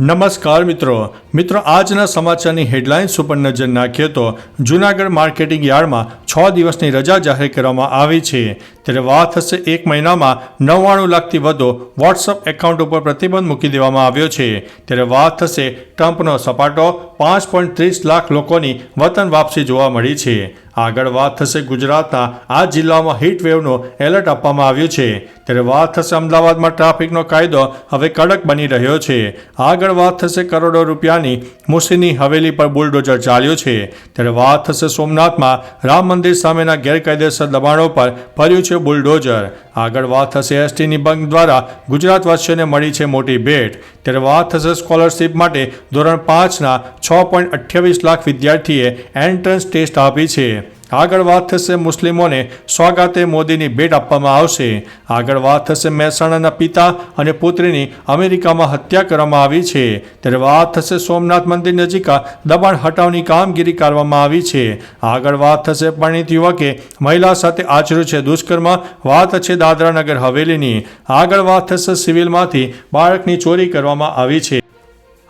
નમસ્કાર મિત્રો. મિત્રો, આજના સમાચારની હેડલાઇન્સ ઉપર નજર નાખીએ તો જૂનાગઢ માર્કેટિંગ યાર્ડમાં છ દિવસની રજા જાહેર કરવામાં આવી છે. ત્યારે વાત થશે એક મહિનામાં નવ્વાણું લાખથી વધુ વોટ્સઅપ એકાઉન્ટ ઉપર પ્રતિબંધ મૂકી દેવામાં આવ્યો છે. ત્યારે વાત થશે ટ્રમ્પનો સપાટો પાંચ પોઈન્ટ ત્રીસ લાખ લોકોની વતન વાપસી જોવા મળી છે. આગળ વાત થશે ગુજરાતના આ જિલ્લામાં હીટ વેવનો એલર્ટ આપવામાં આવ્યું છે. ત્યારે વાત થશે અમદાવાદમાં ટ્રાફિકનો કાયદો હવે કડક બની રહ્યો છે. આગળ વાત થશે કરોડો રૂપિયાની મુસીની હવેલી પર બુલડોઝર ચાલ્યો છે. ત્યારે વાત થશે સોમનાથમાં રામ મંદિર સામેના ગેરકાયદેસર દબાણો પર ફર્યું છે બુલડોઝર. આગળ વાત થશે એસટી નિબંધ દ્વારા ગુજરાતવાસીઓને મળી છે મોટી ભેટ. ત્યારે વાત થશે સ્કોલરશિપ માટે ધોરણ પાંચના છ પોઈન્ટ અઠ્યાવીસ લાખ વિદ્યાર્થીએ એન્ટ્રન્સ ટેસ્ટ આપી છે. આગળ વાત થશે મુસ્લિમોને સ્વાગતે મોદીની ભેટ આપવામાં આવશે. આગળ વાત થશે મહેસાણાના પિતા અને પુત્રીની અમેરિકામાં હત્યા કરવામાં આવી છે. ત્યારે વાત થશે સોમનાથ મંદિર નજીક દબાણ હટાવની કામગીરી કરવામાં આવી છે. આગળ વાત થશે પરિણીત યુવકે મહિલા સાથે આચર્યું છે દુષ્કર્મ. વાત છે દાદરા નગર હવેલીની. આગળ વાત થશે સિવિલમાંથી. બાળકની ચોરી કરવામાં આવી છે.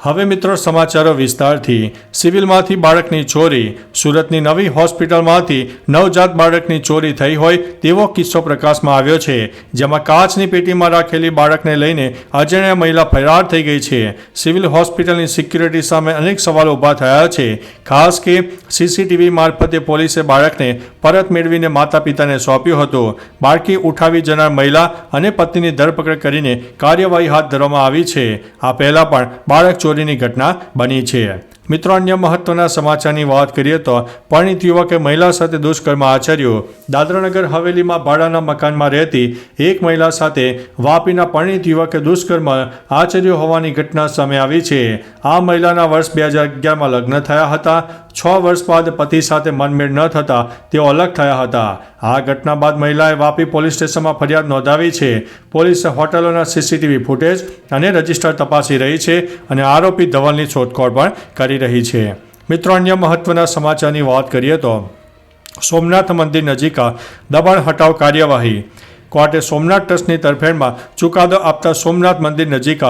હવે મિત્રો સમાચારો વિસ્તારથી. સિવિલમાંથી બાળકની ચોરી, સુરતની નવી હોસ્પિટલમાંથી નવજાત બાળકની ચોરી થઈ હોય તેવો કિસ્સો પ્રકાશમાં આવ્યો છે, જેમાં કાચની પેટીમાં રાખેલી બાળકને લઈને અજાણ્યા મહિલા ફરાર થઈ ગઈ છે. સિવિલ હોસ્પિટલની સિક્યુરિટી સામે અનેક સવાલો ઊભા થયા છે. ખાસ કે સીસીટીવી મારફતે પોલીસે બાળકને પરત મેળવીને માતા પિતાને સોંપ્યું હતું. બાળકી ઉઠાવી જનાર મહિલા અને પત્નીની ધરપકડ કરીને કાર્યવાહી હાથ ધરવામાં આવી છે. આ પહેલાં પણ બાળક ચોરીની ઘટના બની છે. મિત્રો, અન્ય મહત્વના સમાચારની વાત કરીએ તો પરિણીત યુવકે મહિલા સાથે દુષ્કર્મ આચર્યો. દાદરાનગર હવેલીમાં ભાડાના મકાનમાં રહેતી એક મહિલા સાથે વાપીના પરિણીત યુવકે દુષ્કર્મ આચર્યો હોવાની ઘટના સામે આવી છે. આ મહિલાના વર્ષ બે હજાર અગિયારમાં લગ્ન થયા હતા. છ વર્ષ બાદ પતિ સાથે મનમેળ ન થતા તેઓ અલગ થયા હતા. આ ઘટના બાદ મહિલાએ વાપી પોલીસ સ્ટેશનમાં ફરિયાદ નોંધાવી છે. પોલીસે હોટલોના સીસીટીવી ફૂટેજ અને રજિસ્ટર તપાસી રહી છે અને આરોપી ધવલની શોધખોળ પણ કરી રહી છે. મિત્રો, અન્ય મહત્વના સમાચારની વાત કરીએ તો સોમનાથ મંદિર નજીક દબાણ હટાવ કાર્યવાહી. કોર્ટે સોમનાથ ટ્રસ્ટની તરફેણમાં ચુકાદો આપતા સોમનાથ મંદિર નજીક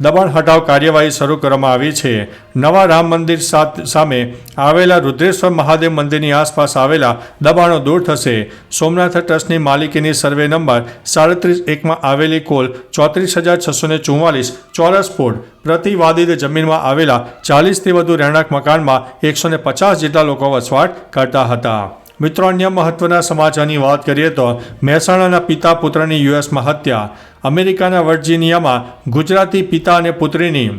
દબાણ હટાવ કાર્યવાહી શરૂ કરવામાં આવી છે. નવા રામ મંદિર સામે આવેલા રુદ્રેશ્વર મહાદેવ મંદિરની આસપાસ આવેલા દબાણો દૂર થશે. સોમનાથ ટ્રસ્ટની માલિકીની સર્વે નંબર સાડત્રીસ એકમાં આવેલી કોલ ચોત્રીસ હજાર છસો ને ચુમ્માલીસ ચોરસ ફૂટ પ્રતિવાદિત જમીનમાં આવેલા ચાલીસથી વધુ રહેણાંક મકાનમાં એકસો ને પચાસ જેટલા લોકો વસવાટ કરતા હતા. મિત્રો અન્ય મહત્વના સમાચારની વાત કરીએ તો મહેસાણાના પિતા પુત્રની યુએસમાં હત્યા અમેરિકાના વર્જિનિયામાં ગુજરાતી પિતા અને પુત્રીની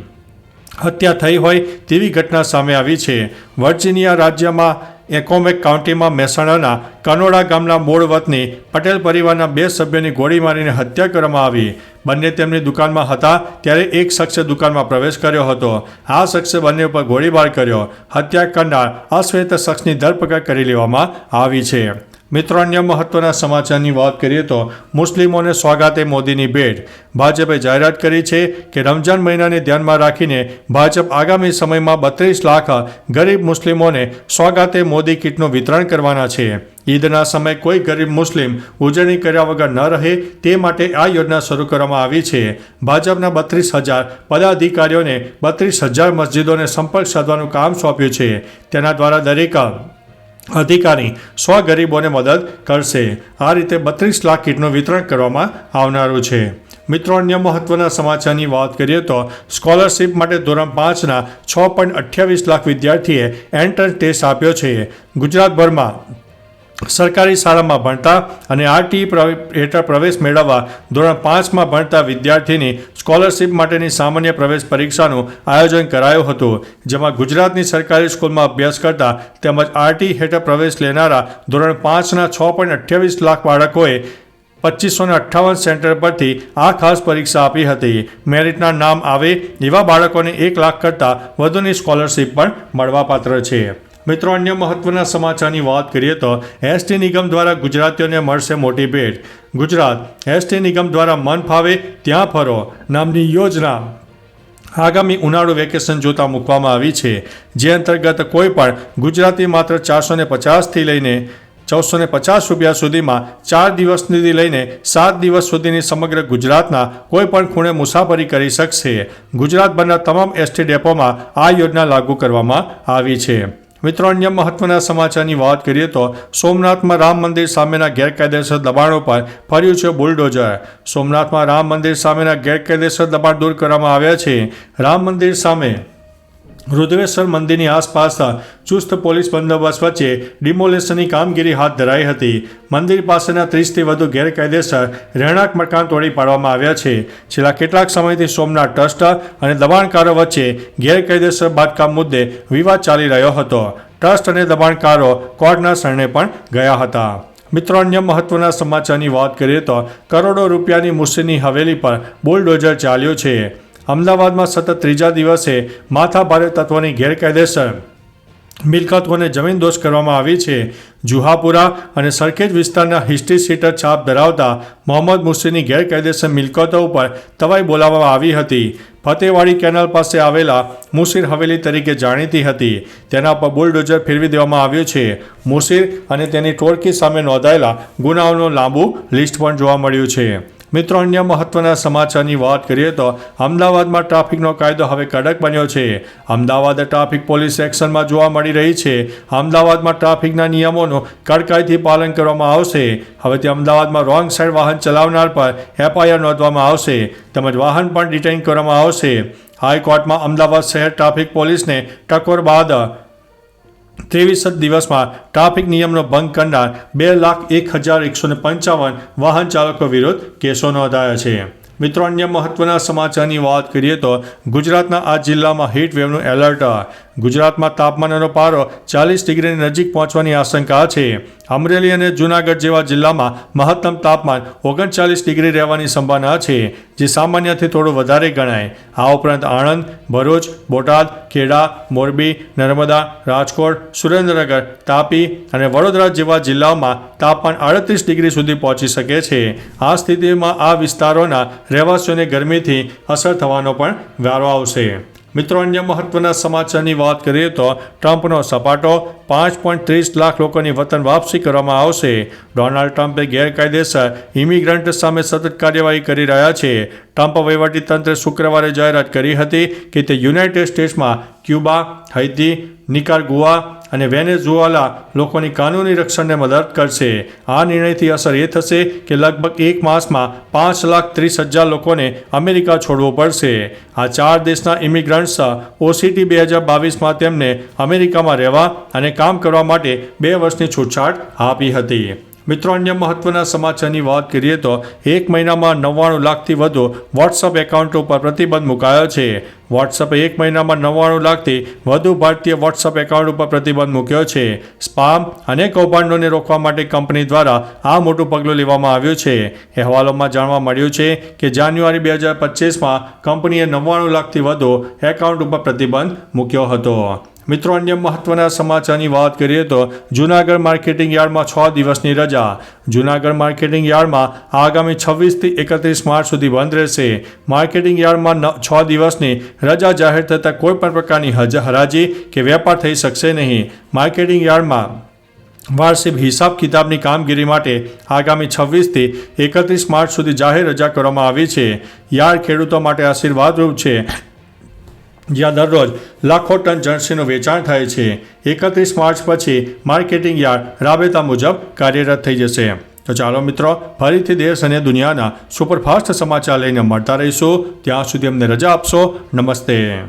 હત્યા થઈ હોય તેવી ઘટના સામે આવી છે. વર્જિનિયા રાજ્યમાં એકોમેક કાઉન્ટીમાં મહેસાણાના કનોડા ગામના મૂળ વતની પટેલ પરિવારના બે સભ્યોની ગોળી મારીને હત્યા કરવામાં આવી. બંને તેમની દુકાનમાં હતા ત્યારે એક શખ્સે દુકાનમાં પ્રવેશ કર્યો હતો. આ શખ્સે બંને ઉપર ગોળીબાર કર્યો. હત્યા કરનાર અશ્વેત શખ્સની ધરપકડ કરી લેવામાં આવી છે. મિત્રો, અન્ય મહત્વના સમાચારની વાત કરીએ તો મુસ્લિમોને સ્વાગતે મોદીની ભેટ. ભાજપે જાહેરાત કરી છે કે રમજાન મહિનાને ધ્યાનમાં રાખીને ભાજપ આગામી સમયમાં બત્રીસ લાખ ગરીબ મુસ્લિમોને સ્વાગતે મોદી કીટનું વિતરણ કરવાના છે. ઈદના સમયે કોઈ ગરીબ મુસ્લિમ ઉજવણી કર્યા વગર ન રહે તે માટે આ યોજના શરૂ કરવામાં આવી છે. ભાજપના બત્રીસ હજાર પદાધિકારીઓને બત્રીસ હજાર મસ્જિદોને સંપર્ક સાધવાનું કામ સોંપ્યું છે. તેના દ્વારા દરેક અધિકારી સો ગરીબોને મદદ કરશે. આ રીતે બત્રીસ લાખ કીટનું વિતરણ કરવામાં આવનારું છે. મિત્રો, અન્ય મહત્વના સમાચારની વાત કરીએ તો સ્કોલરશિપ માટે ધોરણ પાંચના છ પોઈન્ટ અઠ્યાવીસ લાખ વિદ્યાર્થીએ એન્ટ્રન્સ ટેસ્ટ આપ્યો છે. ગુજરાતભરમાં સરકારી શાળામાં ભણતા અને આરટી હેઠળ પ્રવેશ મેળવવા ધોરણ પાંચમાં ભણતા વિદ્યાર્થીની સ્કોલરશિપ માટેની સામાન્ય પ્રવેશ પરીક્ષાનું આયોજન કરાયું હતું, જેમાં ગુજરાતની સરકારી સ્કૂલમાં અભ્યાસ કરતા તેમજ આરટી હેઠળ પ્રવેશ લેનારા ધોરણ પાંચના છ પોઈન્ટ અઠ્યાવીસ લાખ બાળકોએ પચીસો અઠ્ઠાવન સેન્ટર પરથી આ ખાસ પરીક્ષા આપી હતી. મેરિટના નામ આવે એવા બાળકોને એક લાખ કરતાં વધુની સ્કોલરશિપ પણ મળવાપાત્ર છે. મિત્રો, અન્ય મહત્વના સમાચારની વાત કરીએ તો એસટી નિગમ દ્વારા ગુજરાતીઓને મળશે મોટી ભેટ. ગુજરાત એસટી નિગમ દ્વારા મન ફાવે ત્યાં ફરો નામની યોજના આગામી ઉનાળુ વેકેશન જોતા મૂકવામાં આવી છે. જે અંતર્ગત કોઈ પણ ગુજરાતી માત્ર ચારસો ને પચાસથી લઈને ચૌદસો ને પચાસ રૂપિયા સુધીમાં ચાર દિવસથી લઈને સાત દિવસ સુધીની સમગ્ર ગુજરાતના કોઈ પણ ખૂણે મુસાફરી કરી શકશે. ગુજરાતભરના તમામ એસટી ડેપોમાં આ યોજના લાગુ કરવામાં આવી છે. મિત્રો, અન્ય મહત્વના સમાચારની વાત કરીએ તો સોમનાથમાં રામ મંદિર સામેના ગેરકાયદેસર દબાણો પર ફર્યું છે બુલડોઝર. સોમનાથમાં રામ મંદિર સામેના ગેરકાયદેસર દબાણ દૂર કરવામાં આવ્યા છે. રામ મંદિર સામે રુદ્રેશ્વર મંદિરની આસપાસ ચુસ્ત પોલીસ બંદોબસ્ત વચ્ચે ડિમોલેશનની કામગીરી હાથ ધરાઈ હતી. મંદિર પાસેના ત્રીસથી વધુ ગેરકાયદેસર રહેણાંક મકાન તોડી પાડવામાં આવ્યા છે. છેલ્લા કેટલાક સમયથી સોમનાથ ટ્રસ્ટ અને દબાણકારો વચ્ચે ગેરકાયદેસર બાંધકામ મુદ્દે વિવાદ ચાલી રહ્યો હતો. ટ્રસ્ટ અને દબાણકારો કોર્ટના શરણે પણ ગયા હતા. મિત્રો, અન્ય મહત્વના સમાચારની વાત કરીએ તો કરોડો રૂપિયાની મુસ્સીની હવેલી પર બુલડોઝર ચાલ્યો છે. અમદાવાદમાં સતત ત્રીજા દિવસે માથાભારે તત્વોની ગેરકાયદેસર મિલકતોને જમીનદોસ્ત કરવામાં આવી છે. જુહાપુરા અને સરખેજ વિસ્તારના હિસ્ટ્રી સીટર છાપ ધરાવતા મોહમ્મદ મુર્સીની ગેરકાયદેસર મિલકતો ઉપર તવાઈ બોલાવવામાં આવી હતી. ફતેવાડી કેનાલ પાસે આવેલા મુસીર હવેલી તરીકે જાણીતી હતી. તેના પર બુલડોઝર ફેરવી દેવામાં આવ્યું છે. મુસીર અને તેની ટોળકી સામે નોંધાયેલા ગુનાઓનું લાંબુ લિસ્ટ પણ જોવા મળ્યું છે. મિત્રો, અન્ય મહત્વના સમાચારની વાત કરીએ તો અમદાવાદમાં ટ્રાફિકનો કાયદો હવે કડક બન્યો છે. અમદાવાદ ટ્રાફિક પોલીસ એક્શનમાં જોવા મળી રહી છે. અમદાવાદમાં ટ્રાફિકના નિયમોનું કડકાઈથી પાલન કરવામાં આવશે. હવેથી અમદાવાદમાં રોંગ સાઈડ વાહન ચલાવનાર પર એફઆઈઆર નોંધવામાં આવશે. તેમજ વાહન પણ ડિટેઇન કરવામાં આવશે. હાઈકોર્ટમાં અમદાવાદ શહેર ટ્રાફિક પોલીસને ટકોર બાદ ત્રેવીસ જ દિવસમાં ટ્રાફિક નિયમનો ભંગ કરનાર બે લાખ એક હજાર એકસો પંચાવન વાહન ચાલકો વિરુદ્ધ કેસો નોંધાયા છે. મિત્રો, અન્ય મહત્વના સમાચારની વાત કરીએ તો ગુજરાતના આ જિલ્લામાં વેવનું એલર્ટ ગુજરાતમાં તાપમાનનો પારો ચાલીસ ડિગ્રીની નજીક પહોંચવાની આશંકા છે. અમરેલી અને જૂનાગઢ જેવા જિલ્લામાં મહત્તમ તાપમાન ઓગણચાલીસ ડિગ્રી રહેવાની સંભાવના છે, જે સામાન્યથી થોડું વધારે ગણાય. આ ઉપરાંત આણંદ, ભરૂચ, બોટાદ, ખેડા, મોરબી, નર્મદા, રાજકોટ, સુરેન્દ્રનગર, તાપી અને વડોદરા જેવા જિલ્લાઓમાં તાપમાન આડત્રીસ ડિગ્રી સુધી પહોંચી શકે છે. આ સ્થિતિમાં આ વિસ્તારોના રહેવાસીઓને ગરમીથી અસર થવાનો પણ વારો આવશે. મિત્રો, અન્ય મહત્વના સમાચારની વાત કરીએ તો ટ્રમ્પનો સપાટો પાંચ પોઈન્ટ ત્રીસ લાખ લોકોની વતન વાપસી કરવામાં આવશે. ડોનાલ્ડ ટ્રમ્પે ગેરકાયદેસર ઇમિગ્રન્ટ સામે સતત કાર્યવાહી કરી રહ્યા છે. ટ્રમ્પ વહીવટીતંત્રે શુક્રવારે જાહેરાત કરી હતી કે તે યુનાઇટેડ સ્ટેટ્સમાં ક્યુબા, હૈતી, નિકારગુઆ અને વેનેઝુઆલા લોકોની કાનૂની રક્ષણને મદદ કરશે. આ નિર્ણયથી અસર એ થશે કે લગભગ એક માસમાં પાંચ લાખ ત્રીસ હજાર લોકોને અમેરિકા છોડવું પડશે. આ ચાર દેશના ઇમિગ્રન્ટ્સ ઓસીટી બે હજાર બાવીસમાં તેમને અમેરિકામાં રહેવા અને કામ કરવા માટે બે વર્ષની છૂટછાટ આપી હતી. મિત્રો, અન્ય મહત્વના સમાચારની વાત કરીએ તો એક મહિનામાં નવ્વાણું લાખથી વધુ વોટ્સઅપ એકાઉન્ટ ઉપર પ્રતિબંધ મુકાયો છે. વોટ્સઅપે એક મહિનામાં નવ્વાણું લાખથી વધુ ભારતીય વોટ્સઅપ એકાઉન્ટ ઉપર પ્રતિબંધ મૂક્યો છે. સ્પામ અને કૌભાંડોને રોકવા માટે કંપની દ્વારા આ મોટું પગલું લેવામાં આવ્યું છે. અહેવાલોમાં જાણવા મળ્યું છે કે જાન્યુઆરી બે હજાર પચીસમાં કંપનીએ નવ્વાણું લાખથી વધુ એકાઉન્ટ ઉપર પ્રતિબંધ મૂક્યો હતો. મિત્રો, અન્ય મહત્વના સમાચારની વાત કરીએ તો જૂનાગઢ માર્કેટિંગ યાર્ડમાં છ દિવસની રજા. જૂનાગઢ માર્કેટિંગ યાર્ડમાં આગામી છવ્વીસથી એકત્રીસ માર્ચ સુધી બંધ રહેશે. માર્કેટિંગ યાર્ડમાં છ દિવસની રજા જાહેર થતાં કોઈ પણ પ્રકારની હરાજી કે વેપાર થઈ શકશે નહીં. માર્કેટિંગ યાર્ડમાં વાર્ષિક હિસાબ કિતાબની કામગીરી માટે આગામી છવ્વીસથી એકત્રીસ માર્ચ સુધી જાહેર રજા કરવામાં આવી છે. યાર્ડ ખેડૂતો માટે આશીર્વાદરૂપ છે. જ્યાં દરરોજ લાખો ટન જણસીનું વેચાણ થાય છે. એકત્રીસ માર્ચ પછી માર્કેટિંગ યાર્ડ રાબેતા મુજબ કાર્યરત થઈ જશે. તો ચાલો મિત્રો, ફરીથી દેશ અને દુનિયાના સુપરફાસ્ટ સમાચાર લઈને મળતા રહીશું. ત્યાં સુધી અમને રજા આપશો. નમસ્તે.